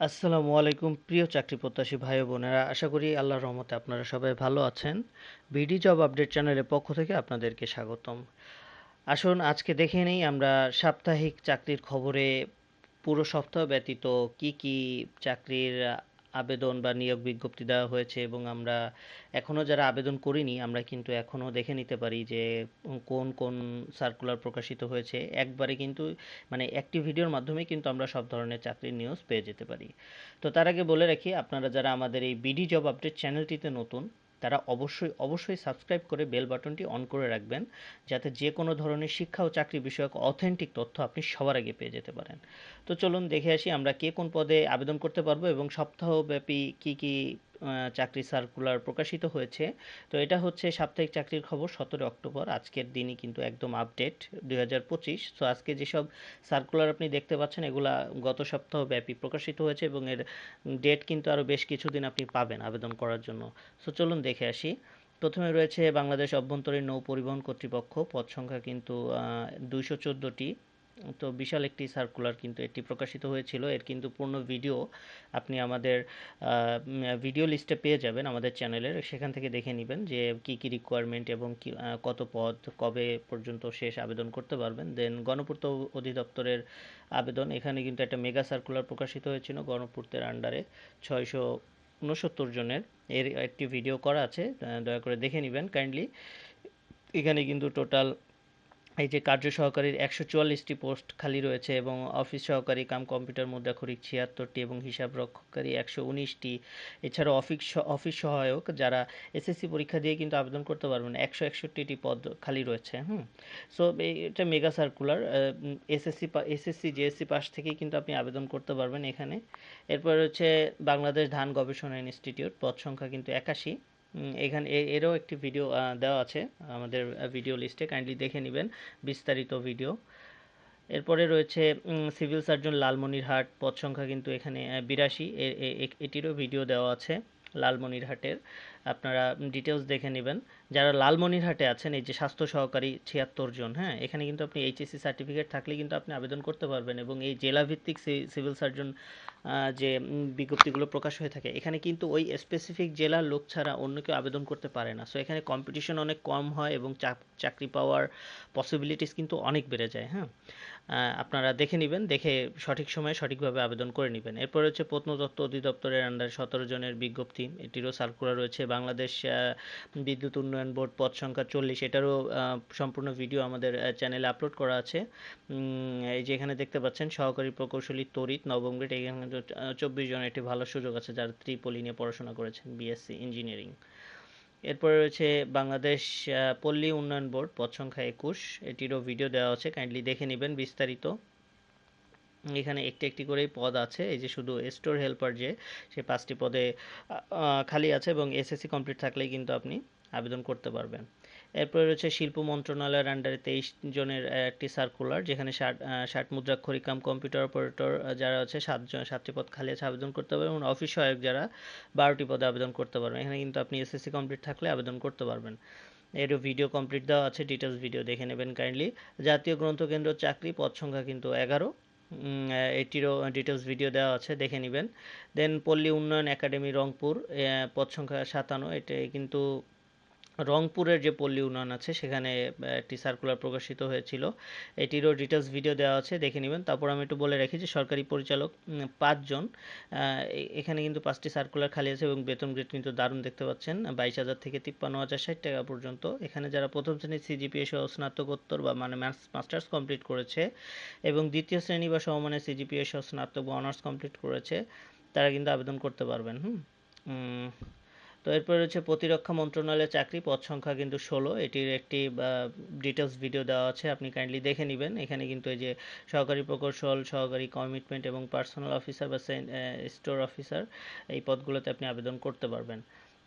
আসসালামু আলাইকুম, প্রিয় চাকরি প্রত্যাশী ভাই বোনেরা। আশা করি আল্লাহর রহমতে আপনারা সবাই ভালো আছেন। বিডি জব আপডেট চ্যানেলের পক্ষ থেকে আপনাদেরকে স্বাগতম। আসুন, আজকে দেখে নেই আমরা সাপ্তাহিক চাকরির খবরে পুরো সপ্তাহ ব্যতীত কি কি চাকরির আবেদন বা নিয়োগ বিজ্ঞপ্তি দেওয়া হয়েছে এবং আমরা এখনও যারা আবেদন করিনি, আমরা কিন্তু এখনও দেখে নিতে পারি যে কোন কোন সার্কুলার প্রকাশিত হয়েছে। একবারে কিন্তু মানে একটি ভিডিওর মাধ্যমে কিন্তু আমরা সব ধরনের চাকরির নিউজ পেয়ে যেতে পারি। তো তার আগে বলে রাখি, আপনারা যারা আমাদের এই বিডি জব আপডেট চ্যানেলটিতে নতুন, তারা অবশ্যই অবশ্যই সাবস্ক্রাইব করে বেল বাটনটি অন করে রাখবেন, যাতে যে কোনো ধরনের শিক্ষা ও চাকরি বিষয়ক অথেন্টিক তথ্য আপনি সবার আগে পেয়ে যেতে পারেন। তো চলুন দেখে আসি আমরা কে কোন পদে আবেদন করতে পারব এবং সপ্তাহব্যাপী কি কি চাকরি সার্কুলার প্রকাশিত হয়েছে। তো এটা হচ্ছে সাপ্তাহিক চাকরির খবর সতেরো অক্টোবর। আজকের দিনই কিন্তু একদম আপডেট দুই হাজার পঁচিশ। তো আজকে যেসব সার্কুলার আপনি দেখতে পাচ্ছেন, এগুলা গত সপ্তাহ ব্যাপী প্রকাশিত হয়েছে এবং এর ডেট কিন্তু আরও বেশ কিছুদিন আপনি পাবেন আবেদন করার জন্য। সো চলুন দেখে আসি। প্রথমে রয়েছে বাংলাদেশ অভ্যন্তরীণ নৌ পরিবহন কর্তৃপক্ষ। পদ সংখ্যা কিন্তু দুইশো চোদ্দোটি। তো বিশাল একটি সার্কুলার কিন্তু এটি প্রকাশিত হয়েছিল। এর কিন্তু পূর্ণ ভিডিও আপনি আমাদের ভিডিও লিস্টে পেয়ে যাবেন আমাদের চ্যানেলের সেখান থেকে দেখে নেবেন যে কি কি রিকোয়ারমেন্ট এবং কত পদ, কবে পর্যন্ত শেষ আবেদন করতে পারবেন। দেন গণপূর্ত অধিদপ্তরের আবেদন। এখানে কিন্তু একটা মেগা সার্কুলার প্রকাশিত হয়েছিল গণপূর্তের আন্ডারে ছয়শো উনসত্তর জনের এর একটি ভিডিও করা আছে। দয়া করে দেখে নেবেন। কাইন্ডলি এখানে কিন্তু টোটাল এই যে কার্য সহকারীর একশো চুয়াল্লিশটি পোস্ট খালি রয়েছে এবং অফিস সহকারী, কাম কম্পিউটার, মুদ্রাক্ষরিক ছিয়াত্তরটি এবং হিসাব রক্ষকারী একশো উনিশটি। এছাড়াও অফিস অফিস সহায়ক যারা এসএসসি পরীক্ষা দিয়ে কিন্তু আবেদন করতে পারবেন, একশো একষট্টিটি পদ খালি রয়েছে, হুম। সো এটা mega circular SSC SSC, JSC pass থেকেই কিন্তু আপনি আবেদন করতে পারবেন এখানে। এরপর হচ্ছে বাংলাদেশ ধান গবেষণা ইনস্টিটিউট, পদ সংখ্যা কিন্তু একাশি। এখানে এরও একটি ভিডিও দেওয়া আছে। আমাদের ভিডিও লিস্টে কাইন্ডলি দেখে নেবেন। বিস্তারিত ভিডিও এরপরে রয়েছে সিভিল সার্জন লালমনিরহাট, পদ সংখ্যা কিন্তু এখানে বিরাশি। এটিরও ভিডিও দেওয়া আছে। লালমনিরহাটের। আপনারা ডিটেলস দেখে নেবেন। যারা লালমনিরহাটে আছেন, এই যে স্বাস্থ্য সহকারী ছিয়াত্তর জন হ্যাঁ এখানে কিন্তু আপনি এইচএসসি সার্টিফিকেট থাকলে কিন্তু আপনি আবেদন করতে পারবেন এবং এই জেলাভিত্তিক সিভিল সার্জন যে বিজ্ঞপ্তিগুলো প্রকাশ হয়ে থাকে, এখানে কিন্তু ওই স্পেসিফিক জেলার লোক ছাড়া অন্য কেউ আবেদন করতে পারে না। সো এখানে কম্পিটিশন অনেক কম হয় এবং চাকরি পাওয়ার পসিবিলিটিস কিন্তু অনেক বেড়ে যায় হ্যাঁ। আপনারা দেখে নেবেন, দেখে সঠিক সময়ে সঠিকভাবে আবেদন করে নেবেন। এরপর হচ্ছে প্রত্নতত্ত্ব অধিদপ্তরের আন্ডারে সতেরো জনের বিজ্ঞপ্তি, এটিরও সার্কুলার রয়েছে। বাংলাদেশ বিদ্যুৎ উন্নয়ন বোর্ড পদ সংখ্যা চল্লিশ, এটারও সম্পূর্ণ ভিডিও আমাদের চ্যানেলে আপলোড করা আছে। এই যে এখানে দেখতে পাচ্ছেন, সহকারী প্রকৌশলী তরিত নবম গ্রেড এখানে চব্বিশ জন একটি ভালো সুযোগ আছে, যারা ত্রিপলি নিয়ে পড়াশোনা করেছেন বিএসসি ইঞ্জিনিয়ারিং এরপরে রয়েছে বাংলাদেশ পল্লী উন্নয়ন বোর্ড পদ সংখ্যা একুশ। এটিরও ভিডিও দেওয়া আছে কাইন্ডলি দেখে নেবেন বিস্তারিত। এখানে একটি একটি করেই পদ আছে, এই যে শুধু স্টোর হেল্পার যে, সে পাঁচটি পদে খালি আছে এবং এসএসসি কমপ্লিট থাকলেই কিন্তু আপনি আবেদন করতে পারবেন। এরপরে রয়েছে শিল্প মন্ত্রণালয়ের আন্ডারে তেইশ জনের একটি সার্কুলার যেখানে ষাট ষাট মুদ্রাক্ষরিক কাম কম্পিউটার অপারেটর যারা আছে সাতজন সাতটি পদ খালি আছে, আবেদন করতে পারবেন এবং অফিস সহায়ক যারা, বারোটি পদে আবেদন করতে পারবেন। এখানে কিন্তু আপনি এসএসসি কমপ্লিট থাকলে আবেদন করতে পারবেন। এরও ভিডিও কমপ্লিট দেওয়া আছে ডিটেলস ভিডিও দেখে নেবেন কাইন্ডলি জাতীয় গ্রন্থকেন্দ্র চাকরি, পদ সংখ্যা কিন্তু এগারো। এটিরও ডিটেলস ভিডিও দেওয়া আছে, দেখে নেবেন। দেন পল্লী উন্নয়ন একাডেমি রংপুর পদ সংখ্যা সাতান্ন। এটা কিন্তু রংপুরের যে পল্লী উন্নয়ন আছে, সেখানে একটি সার্কুলার প্রকাশিত হয়েছিল। এটিরও ডিটেলস ভিডিও দেওয়া আছে, দেখে নেবেন। তারপর আমি একটু বলে রাখি যে, সরকারি পরিচালক পাঁচজন এখানে কিন্তু পাঁচটি সার্কুলার খালি আছে এবং বেতন গ্রেড কিন্তু দারুণ দেখতে পাচ্ছেন। বাইশ হাজার থেকে তিপ্পান্ন হাজার ষাট টাকা পর্যন্ত। এখানে যারা প্রথম শ্রেণির সিজিপিএ সহ স্নাতকোত্তর বা মানে মাস্টার্স কমপ্লিট করেছে এবং দ্বিতীয় শ্রেণি বা সমমানের সিজিপিএ সহ স্নাতক বা অনার্স কমপ্লিট করেছে, তারা কিন্তু আবেদন করতে পারবেন। হুম তো এরপর রয়েছে প্রতিরক্ষা মন্ত্রণালয়ের চাকরি, পদ সংখ্যা কিন্তু ষোলো। এটির একটি ডিটেলস ভিডিও দেওয়া আছে, আপনি কাইন্ডলি দেখে নেবেন। এখানে কিন্তু এই যে সহকারী প্রকৌশল, সহকারী কমিটমেন্ট এবং পার্সোনাল অফিসার বা স্টোর অফিসার এই পদগুলোতে আপনি আবেদন করতে পারবেন।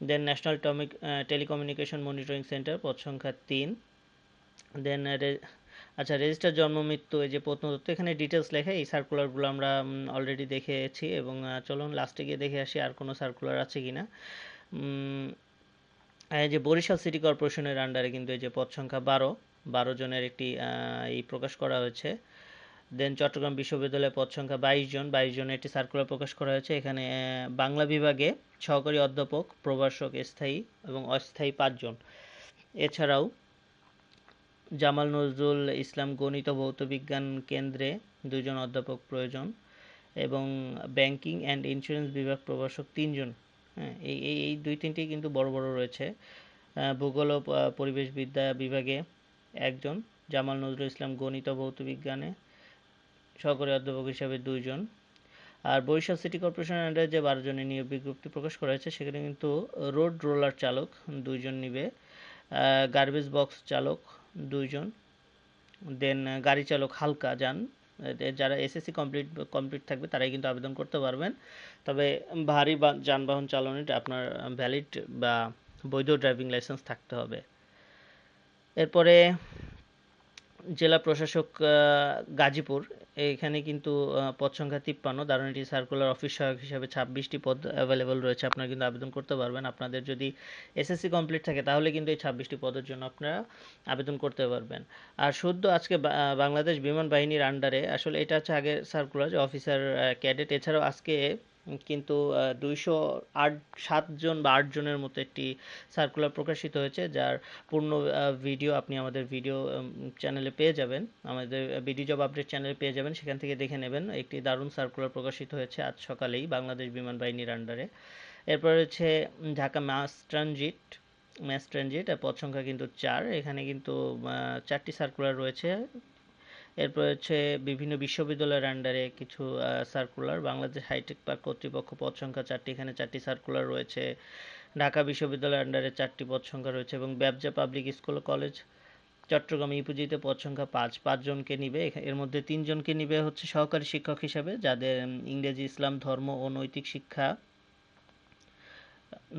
দেন ন্যাশনাল টমিক টেলিকমিউনিকেশন মনিটরিং সেন্টার পদ সংখ্যা তিন। দেন আচ্ছা রেজিস্টার জন্ম, মৃত্যু, এই যে প্রত্নতত্ত্ব, এখানে ডিটেলস লেখা, এই সার্কুলারগুলো আমরা অলরেডি দেখেছি এবং চলুন লাস্টে গিয়ে দেখে আসি আর কোনো সার্কুলার আছে কি না এই যে বরিশাল সিটি কর্পোরেশনের আন্ডারে কিন্তু এই যে পদ সংখ্যা বারো বারো জনের একটি এই প্রকাশ করা হয়েছে। দেন চট্টগ্রাম বিশ্ববিদ্যালয়ে পদ সংখ্যা বাইশ জন, বাইশ জনের একটি সার্কুলার প্রকাশ করা হয়েছে। এখানে বাংলা বিভাগে সহকারী অধ্যাপক, প্রভাষক, স্থায়ী এবং অস্থায়ী পাঁচজন এছাড়াও জামাল নজরুল ইসলাম গণিত ভৌত বিজ্ঞান কেন্দ্রে দুজন অধ্যাপক প্রয়োজন এবং ব্যাংকিং অ্যান্ড ইন্স্যুরেন্স বিভাগ প্রভাষক তিনজন হ্যাঁ এই এই এই দুই তিনটি কিন্তু বড় বড় রয়েছে। ভূগোল ও পরিবেশবিদ্যা বিভাগে একজন, জামাল নজরুল ইসলাম গণিত ও ভৌত বিজ্ঞানে সহকারী অধ্যাপক হিসাবে দুইজন। আর বরিশাল সিটি কর্পোরেশনের আন্ডারে যে বারো জনের নিয়োগ বিজ্ঞপ্তি প্রকাশ করা হয়েছে। সেখানে কিন্তু রোড রোলার চালক দুইজন নিবে গার্বেজ বক্স চালক দুইজন দেন গাড়ি চালক হালকা যান। যারা এসএসসি কমপ্লিট কমপ্লিট থাকবে তারাই কিন্তু আবেদন করতে পারবেন। তবে ভারী যানবাহন চালানোটা আপনার ভ্যালিড বা বৈধ ড্রাইভিং লাইসেন্স থাকতে হবে। এরপরে জেলা প্রশাসক গাজীপুর। এখানে কিন্তু পদ সংখ্যা তিপ্পান্ন। দারুণটি সার্কুলার অফিস সহায়ক হিসাবে ছাব্বিশটি পদ অ্যাভেলেবল রয়েছে। আপনারা কিন্তু আবেদন করতে পারবেন। আপনাদের যদি এসএসসি কমপ্লিট থাকে, তাহলে কিন্তু এই ছাব্বিশটি পদের জন্য আপনারা আবেদন করতে পারবেন। আর সদ্য আজকে বাংলাদেশ বিমান বাহিনীর আন্ডারে আসলে এটা হচ্ছে আগে সার্কুলার যে অফিসার ক্যাডেট এছাড়াও আজকে কিন্তু দুইশো আট, সাতজন বা আট জনের মতো একটি সার্কুলার প্রকাশিত হয়েছে, যার পূর্ণ ভিডিও আপনি আমাদের ভিডিও চ্যানেলে পেয়ে যাবেন। আমাদের বিডি জব আপডেট চ্যানেলে পেয়ে যাবেন। সেখান থেকে দেখে নেবেন, একটি দারুণ সার্কুলার প্রকাশিত হয়েছে আজ সকালেই বাংলাদেশ বিমান বাহিনীর আন্ডারে এরপর হচ্ছে Dhaka mass transit mass transit পদ সংখ্যা কিন্তু চার। এখানে কিন্তু চারটি সার্কুলার রয়েছে। এরপর হচ্ছে বিভিন্ন বিশ্ববিদ্যালয়ের আন্ডারে কিছু সার্কুলার বাংলাদেশ হাইটেক পার্ক কর্তৃপক্ষ পদ সংখ্যা চারটি, এখানে চারটি সার্কুলার রয়েছে। ঢাকা বিশ্ববিদ্যালয়ের আন্ডারে চারটি পদ সংখ্যা রয়েছে এবং ব্যবজা পাবলিক স্কুল কলেজ চট্টগ্রাম ইপুজিতে পদ সংখ্যা পাঁচ পাঁচজনকে নিবে। এর মধ্যে তিনজনকে নিবে হচ্ছে সহকারী শিক্ষক হিসাবে, যাদের ইংরেজি, ইসলাম, ধর্ম ও নৈতিক শিক্ষা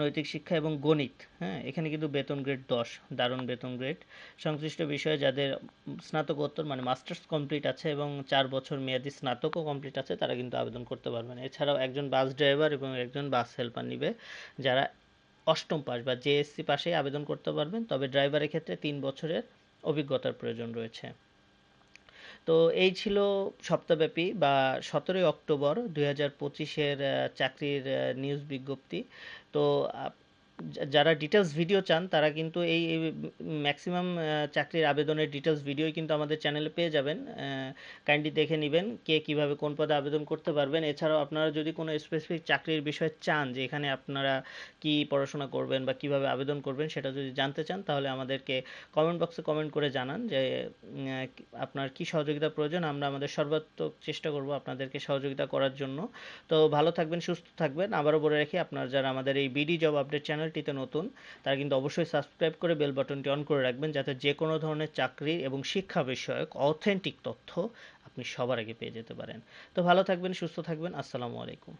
নৈতিক শিক্ষা এবং গণিত হ্যাঁ? এখানে কিন্তু বেতন গ্রেড দশ, দারুণ বেতন গ্রেড সংশ্লিষ্ট বিষয়ে যাদের স্নাতকোত্তর মানে মাস্টার্স কমপ্লিট আছে এবং চার বছর মেয়াদি স্নাতকও কমপ্লিট আছে, তারা কিন্তু আবেদন করতে পারবেন। এছাড়াও একজন বাস ড্রাইভার এবং একজন বাস হেল্পার নিবে, যারা অষ্টম পাস বা জেএসসি পাশেই আবেদন করতে পারবেন। তবে ড্রাইভারের ক্ষেত্রে তিন বছরের অভিজ্ঞতার প্রয়োজন রয়েছে। তো এই ছিল সপ্তাহব্যাপী বা সতেরোই অক্টোবর দুই হাজার পঁচিশের চাকরির নিউজ বিজ্ঞপ্তি। তো যারা ডিটেলস ভিডিও চান, তারা কিন্তু এই ম্যাক্সিমাম চাকরির আবেদনের ডিটেলস ভিডিওই কিন্তু আমাদের চ্যানেলে পেয়ে যাবেন। কাইন্ডলি দেখে নেবেন কে কীভাবে কোন পদে আবেদন করতে পারবেন। এছাড়াও আপনারা যদি কোনো স্পেসিফিক চাকরির বিষয়ে চান যে এখানে আপনারা কি পড়াশোনা করবেন বা কীভাবে আবেদন করবেন সেটা যদি জানতে চান, তাহলে আমাদেরকে কমেন্ট বক্সে কমেন্ট করে জানান যে আপনার কি সহযোগিতা প্রয়োজন। আমরা আমাদের সর্বাত্মক চেষ্টা করব আপনাদেরকে সহযোগিতা করার জন্য। তো ভালো থাকবেন, সুস্থ থাকবেন। আবারও বলে রাখি, আপনার যারা আমাদের এই বিডি জব আপডেট চ্যানেলটিতে নতুন, তারা কিন্তু অবশ্যই সাবস্ক্রাইব করে বেল বাটনটি অন করে রাখবেন যাতে যে কোনো ধরনের চাকরি এবং শিক্ষা বিষয়ক অথেন্টিক তথ্য আপনি সবার আগে পেয়ে যেতে পারেন। তো ভালো থাকবেন, সুস্থ থাকবেন, আসসালামু আলাইকুম।